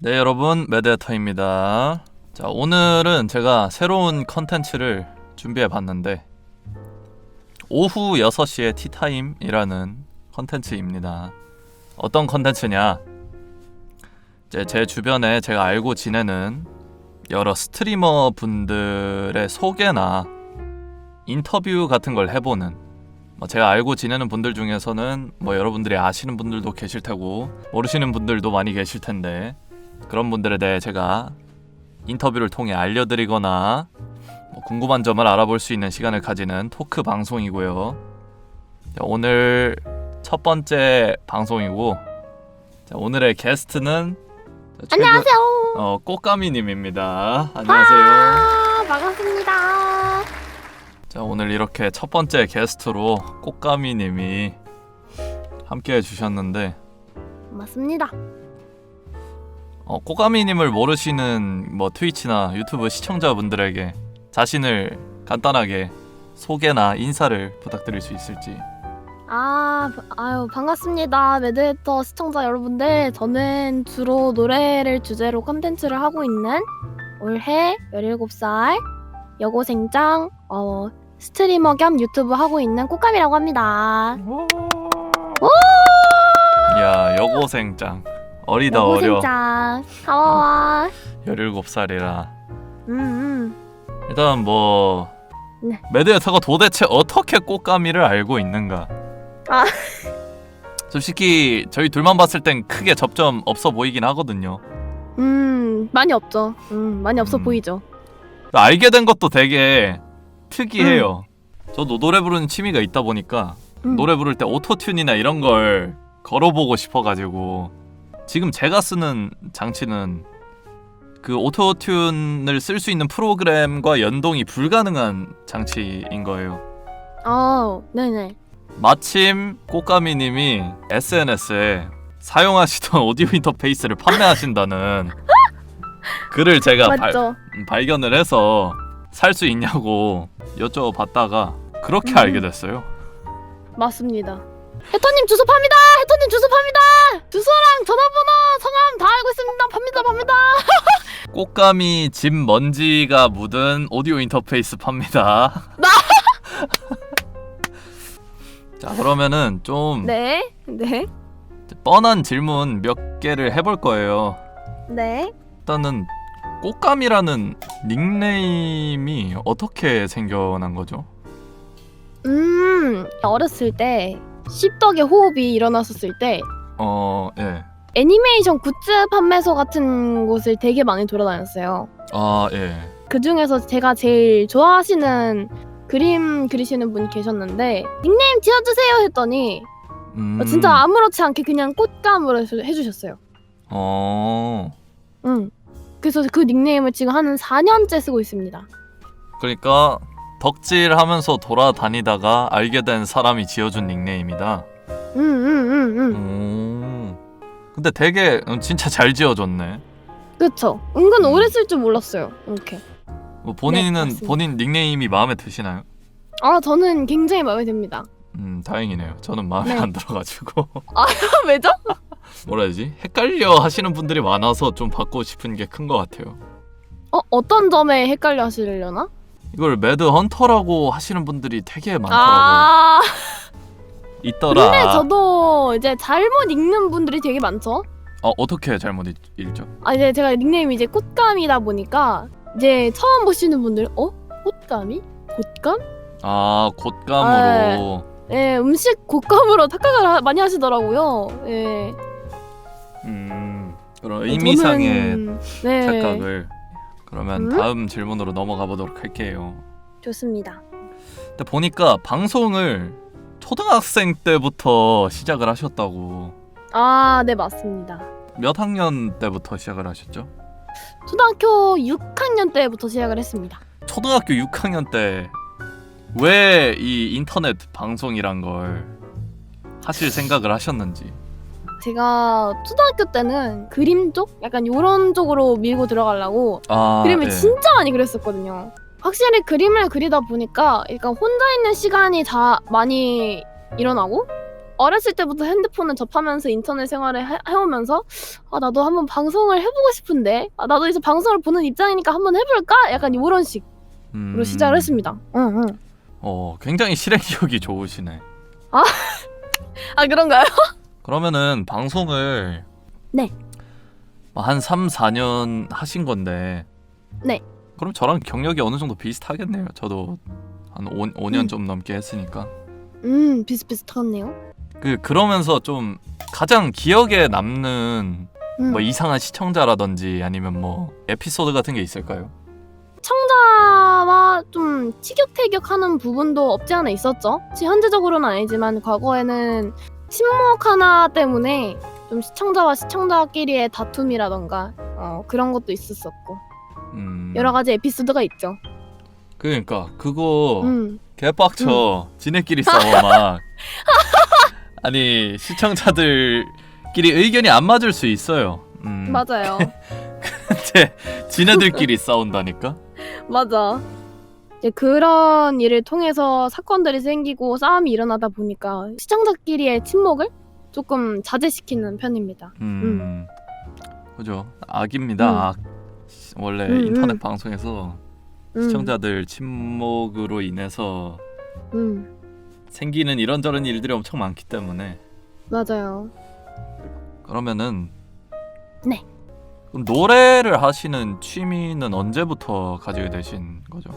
네 여러분. 매드헤터입니다. 자 오늘은 제가 새로운 컨텐츠를 준비해 봤는데 오후 6시에 티타임이라는 컨텐츠입니다. 어떤 컨텐츠냐? 이제 제 주변에 제가 알고 지내는 여러 스트리머 분들의 소개나 인터뷰 같은 걸 해보는 뭐 제가 알고 지내는 분들 중에서는 뭐 여러분들이 아시는 분들도 계실 테고 모르시는 분들도 많이 계실 텐데 그런 분들에 대해 제가 인터뷰를 통해 알려드리거나 뭐 궁금한 점을 알아볼 수 있는 시간을 가지는 토크 방송이고요. 자, 오늘 첫 번째 방송이고 자, 오늘의 게스트는 자, 최근- 안녕하세요. 어, 꽃가미님입니다. 안녕하세요. 아, 반갑습니다. 자 오늘 이렇게 첫 번째 게스트로 꽃가미님이 함께 해 주셨는데 맞습니다. 어, 꼬가미님을 모르시는 뭐 트위치나 유튜브 시청자분들에게 자신을 간단하게 소개나 인사를 부탁드릴 수 있을지. 아, 아유 반갑습니다. 매드헤터 시청자 여러분들. 저는 주로 노래를 주제로 컨텐츠를 하고 있는 올해 17살 여고생장 어, 스트리머 겸 유튜브 하고 있는 꽃감이라고 합니다. 야 여고생짱 어리다 어려 여고생장. 가와와. 17살이라 음, 음. 일단 뭐 네. 매드에서가 도대체 어떻게 꽃가미를 알고 있는가 아. 솔직히 저희 둘만 봤을 땐 크게 접점 없어 보이긴 하거든요 음, 많이 없죠. 음, 많이 없어 음. 보이죠. 알게 된 것도 되게 특이해요 저도 노래 부르는 취미가 있다 보니까 음. 노래 부를 때 오토튠이나 이런 걸 걸어보고 싶어가지고 지금 제가 쓰는 장치는 그 오토튠을 쓸 수 있는 프로그램과 연동이 불가능한 장치인 거예요. 아, 네네. 마침 꽃가미님이 SNS에 사용하시던 오디오 인터페이스를 판매하신다는 글을 제가 발, 맞죠. 음, 발견을 해서 살 수 있냐고 여쭤봤다가 그렇게 음. 알게 됐어요. 맞습니다. 해터님 주소 팝니다. 해터님 주소 팝니다. 주소랑 전화번호, 성함 다 알고 있습니다. 팝니다, 팝니다. 꽃가미 집 먼지가 묻은 오디오 인터페이스 팝니다. 자 그러면은 좀 네, 네, 뻔한 질문 몇 개를 해볼 거예요. 네. 일단은 꽃감이라는 닉네임이 어떻게 생겨난 거죠? 음, 어렸을 때 씹덕의 호흡이 일어났었을 때 어, 예. 애니메이션 굿즈 판매소 같은 곳을 되게 많이 돌아다녔어요. 아, 예. 그 중에서 제가 제일 좋아하시는 그림 그리시는 분이 계셨는데 닉네임 지어주세요 했더니 음, 어, 진짜 아무렇지 않게 그냥 꽃감으로 해주- 해주셨어요. 어. 응. 그래서 그 닉네임을 지금 한 4년째 쓰고 있습니다. 그러니까 덕질하면서 돌아다니다가 알게 된 사람이 지어준 닉네임이다. 응, 응, 응, 응. 음. 근데 되게 음, 진짜 잘 지어줬네. 그쵸. 은근 오래 쓸 줄 몰랐어요. 이렇게. 뭐 본인은 네, 맞습니다. 본인 닉네임이 마음에 드시나요? 아, 저는 굉장히 마음에 듭니다. 음 다행이네요. 저는 마음에 네. 안 들어가지고 왜죠? 뭐라 해야지 헷갈려 하시는 분들이 많아서 좀 받고 싶은 게 큰 것 같아요. 어, 어떤 점에 헷갈려 하시려나? 이걸 매드 헌터라고 하시는 분들이 되게 많더라고요. 아, 있더라. 근데 저도 이제 잘못 읽는 분들이 되게 많죠. 어 어떻게 잘못 읽- 읽죠? 아, 이제 제가 닉네임이 이제 꽃감이다 보니까 이제 처음 보시는 분들, 어? 꽃감이? 꽃감? 아 곶감으로. 예, 음식 곶감으로 착각을 하- 많이 하시더라고요. 예. 음 그런 의미상의 저는- 네, 착각을. 그러면 음? 다음 질문으로 넘어가 보도록 할게요. 좋습니다. 근데 보니까 방송을 초등학생 때부터 시작을 하셨다고. 아, 네, 맞습니다. 몇 학년 때부터 시작을 하셨죠? 초등학교 6학년 때부터 시작을 했습니다. 초등학교 6학년 때 왜 이 인터넷 방송이란 걸 하실 생각을 하셨는지. 제가 초등학교 때는 그림 쪽? 약간 요런 쪽으로 밀고 들어가려고 아, 그림을 예. 진짜 많이 그렸었거든요. 확실히 그림을 그리다 보니까 약간 혼자 있는 시간이 자 많이 일어나고 어렸을 때부터 핸드폰을 접하면서 인터넷 생활을 해, 해오면서 아 나도 한번 방송을 해보고 싶은데 아 나도 이제 방송을 보는 입장이니까 한번 해볼까? 약간 이런 식으로 음, 시작을 했습니다. 응, 응. 어, 굉장히 실행력이 좋으시네. 아 그런가요? 그러면은 방송을 네. 뭐한 3, 4년 하신 건데 네. 그럼 저랑 경력이 어느 정도 비슷하겠네요. 저도 한 5, 5년 음. 좀 넘게 했으니까. 음 비슷비슷하네요. 그 그러면서 좀 가장 기억에 남는 음. 뭐 이상한 시청자라든지 아니면 뭐 에피소드 같은 게 있을까요? 시청자와 좀 티격태격하는 부분도 없지 않아 있었죠. 현재적으로는 아니지만 과거에는 침묵 하나 때문에 좀 시청자와 시청자끼리의 다툼이라던가 어, 그런 것도 있었었고 음. 여러 가지 에피소드가 있죠. 그러니까 그거 음. 개빡쳐. 지네끼리 싸워 막. 아니 시청자들끼리 의견이 안 맞을 수 있어요. 음. 맞아요. 근데 지네들끼리 싸운다니까. 맞아. 이제 그런 일을 통해서 사건들이 생기고 싸움이 일어나다 보니까 시청자끼리의 침묵을 조금 자제시키는 편입니다. 음. 그죠. 악입니다. 음. 악. 원래 음, 인터넷 음. 방송에서 음, 시청자들 침묵으로 인해서 음, 생기는 이런저런 일들이 엄청 많기 때문에 맞아요. 그러면은 네. 그럼 노래를 하시는 취미는 언제부터 가지게 되신 거죠?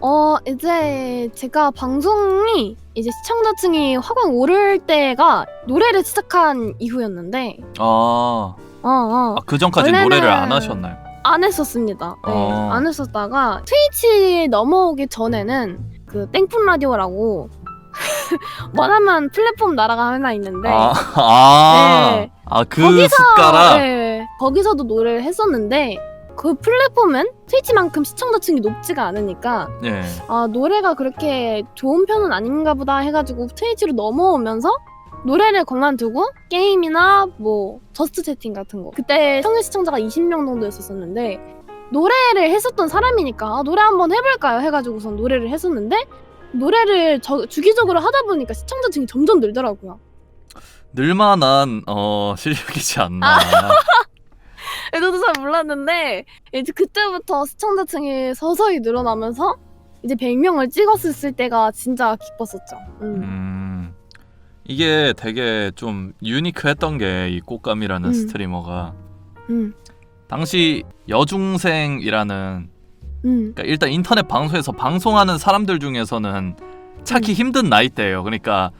어 이제 제가 방송이 이제 시청자층이 확 오를 때가 노래를 시작한 이후였는데 아, 어 어 아, 그 전까지 원래는- 노래를 안 하셨나요? 안 했었습니다. 네, 어. 안 했었다가 트위치 넘어오기 전에는 그 땡푼 라디오라고 원하면 플랫폼 나라가 하나 있는데 아, 아, 네. 아, 그 숟가락. 네, 거기서도 노래를 했었는데 그 플랫폼은 트위치만큼 시청자층이 높지가 않으니까 예. 아 노래가 그렇게 좋은 편은 아닌가 보다 해가지고 트위치로 넘어오면서 노래를 그만두고 게임이나 뭐 저스트 채팅 같은 거 그때 평균 시청자가 20명 정도였었는데 노래를 했었던 사람이니까 아, 노래 한번 해볼까요 해가지고선 노래를 했었는데 노래를 저- 주기적으로 하다 보니까 시청자층이 점점 늘더라고요 늘만한 어 실력이지 않나. 저도 잘 몰랐는데 이제 그때부터 시청자층이 서서히 늘어나면서 이제 100명을 찍었을 때가 진짜 기뻤었죠 음. 음. 이게 되게 좀 유니크했던 게 이 꽃감이라는 음. 스트리머가 음. 당시 여중생이라는 음. 그러니까 일단 인터넷 방송에서 방송하는 사람들 중에서는 찾기 힘든 나이대예요. 그러니까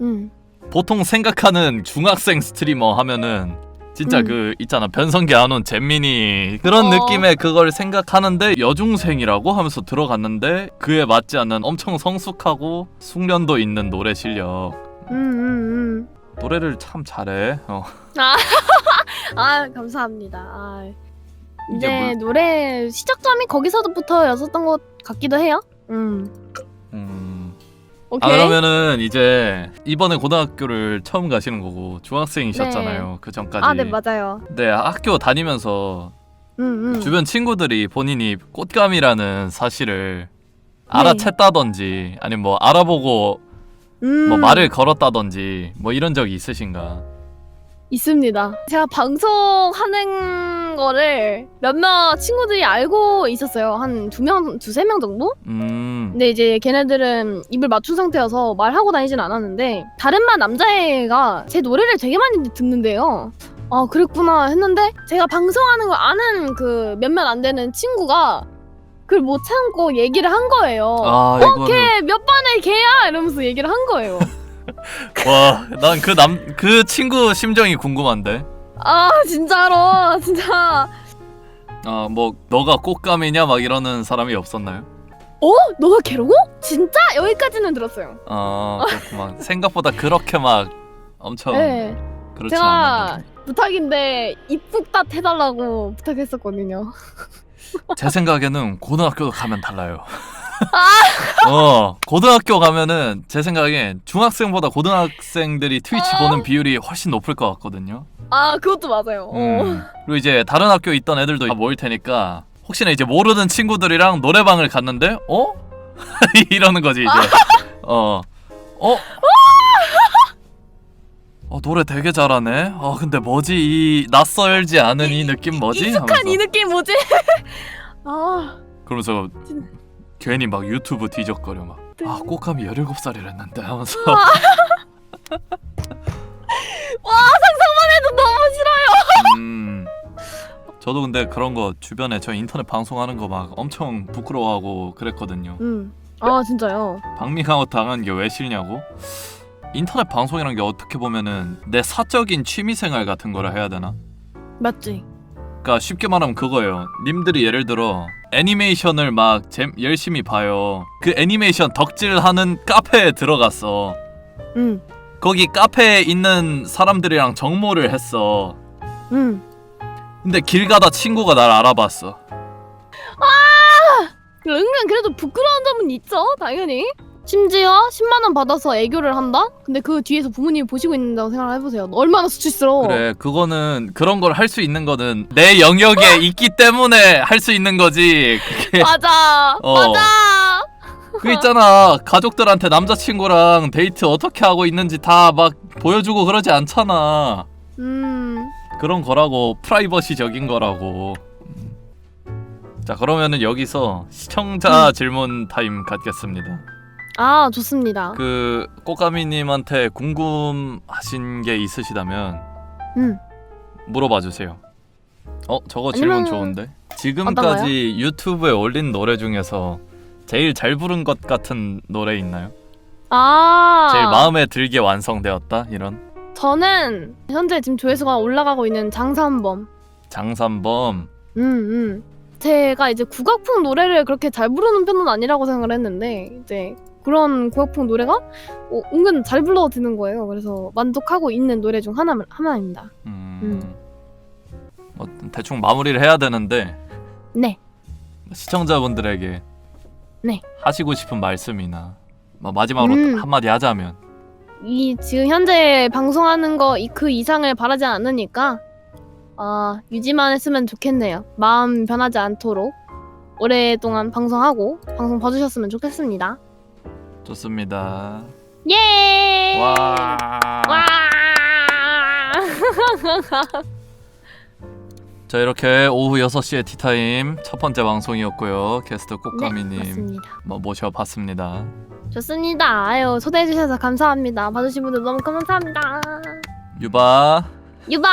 음. 보통 생각하는 중학생 스트리머 하면은 진짜 음. 그 있잖아 변성기 안 온 잼민이 그런 어. 느낌의 그걸 생각하는데 여중생이라고 하면서 들어갔는데 그에 맞지 않는 엄청 성숙하고 숙련도 있는 노래 실력 음, 음, 노래를 참 잘해 어. 음. 아 감사합니다. 아, 이게 이제 물- 노래 시작점이 거기서부터였었던 것 같기도 해요. 음. 음. 오케이. 아 그러면은 이제 이번에 고등학교를 처음 가시는 거고 중학생이셨잖아요 그 전까지 아, 네 맞아요. 네 학교 다니면서 음, 음. 주변 친구들이 본인이 꽃감이라는 사실을 네. 알아챘다든지 아니면 뭐 알아보고 음, 뭐 말을 걸었다든지 뭐 이런 적이 있으신가? 있습니다. 제가 방송하는 거를 몇몇 친구들이 알고 있었어요. 한 두 명, 두세 명 정도? 음, 근데 이제 걔네들은 입을 맞춘 상태여서 말하고 다니진 않았는데 다른 반 남자애가 제 노래를 되게 많이 듣는데요. 아 그랬구나 했는데 제가 방송하는 걸 아는 그 몇몇 안 되는 친구가 그걸 못 참고 얘기를 한 거예요. 아 이거는 걔몇 반의 걔야 이러면서 얘기를 한 거예요. 와 난 그 남 그 친구 심정이 궁금한데. 아 진짜로 진짜 아 뭐 너가 꽃감이냐 막 이러는 사람이 없었나요? 어 너가 걔라고? 진짜 여기까지는 들었어요. 아 그렇구만. 생각보다 그렇게 막 엄청 네. 그렇지 제가 않았나. 부탁인데 입국답 해달라고 부탁했었거든요. 제 생각에는 고등학교 가면 달라요. 아! 어 고등학교 가면은 제 생각엔 중학생보다 고등학생들이 트위치 아. 보는 비율이 훨씬 높을 것 같거든요. 아 그것도 맞아요. 어. 음. 그리고 이제 다른 학교 있던 애들도 다 모일 테니까 혹시나 이제 모르는 친구들이랑 노래방을 갔는데 어 이러는 거지 이제 어 어? 어 노래 되게 잘하네. 어 근데 뭐지 이 낯설지 않은 이 느낌 뭐지? 익숙한 이 하면서. 느낌 뭐지? 아 그러면서 진- 괜히 막 유튜브 뒤적거려 막. 아 꽃감이 17살이랬는데 하면서 상상만 해도 너무. 저도 근데 그런 거 주변에 저 인터넷 방송하는 거 막 엄청 부끄러워하고 그랬거든요. 음. 아 진짜요. 박미강호 당한 게 왜 싫냐고? 인터넷 방송이란 게 어떻게 보면은 내 사적인 취미생활 같은 거라 해야 되나? 맞지. 그러니까 쉽게 말하면 그거예요. 님들이 예를 들어 애니메이션을 막 잼- 열심히 봐요. 그 애니메이션 덕질하는 카페에 들어갔어. 음. 거기 카페에 있는 사람들이랑 정모를 했어. 음. 근데 길 가다 친구가 날 알아봤어. 은근 그래도 부끄러운 점은 있죠, 당연히. 심지어 10만 원 받아서 애교를 한다? 근데 그 뒤에서 부모님이 보시고 있는다고 생각을 해보세요. 얼마나 수치스러워. 그래, 그거는 그런 걸 할 수 있는 거는 내 영역에 있기 때문에 할 수 있는 거지. 그게 맞아, 어. 맞아. 그 있잖아. 가족들한테 남자친구랑 데이트 어떻게 하고 있는지 다 막 보여주고 그러지 않잖아. 음, 그런 거라고 프라이버시적인 거라고. 음. 자 그러면은 여기서 시청자 음. 질문 타임 갖겠습니다. 아 좋습니다. 그 꼬까미님한테 궁금하신 게 있으시다면 음, 물어봐 주세요. 어 저거 질문 아니면은- 좋은데? 지금까지 유튜브에 올린 노래 중에서 제일 잘 부른 것 같은 노래 있나요? 아, 제일 마음에 들게 완성되었다 이런 저는 현재 지금 조회수가 올라가고 있는 장산범. 장산범 음, 음. 제가 이제 국악풍 노래를 그렇게 잘 부르는 편은 아니라고 생각을 했는데 이제 그런 국악풍 노래가 어, 은근 잘 불러지는 거예요. 그래서 만족하고 있는 노래 중 하나 하나입니다. 음, 뭐 대충 마무리를 해야 되는데 네. 시청자분들에게 네. 하시고 싶은 말씀이나 뭐 마지막으로 음. 한마디 하자면 이 지금 현재 방송하는 거 그 이상을 바라지 않으니까 아 유지만 했으면 좋겠네요. 마음 변하지 않도록 오랫동안 방송하고 방송 봐주셨으면 좋겠습니다. 좋습니다. 예! 와. 와! 자 이렇게 오후 6시에 티타임 첫 번째 방송이었고요. 게스트 네, 꽃가미님 맞습니다. 뭐 모셔봤습니다. 좋습니다. 아유 초대해 주셔서 감사합니다. 봐주신 분들 너무 감사합니다. 유바. 유바!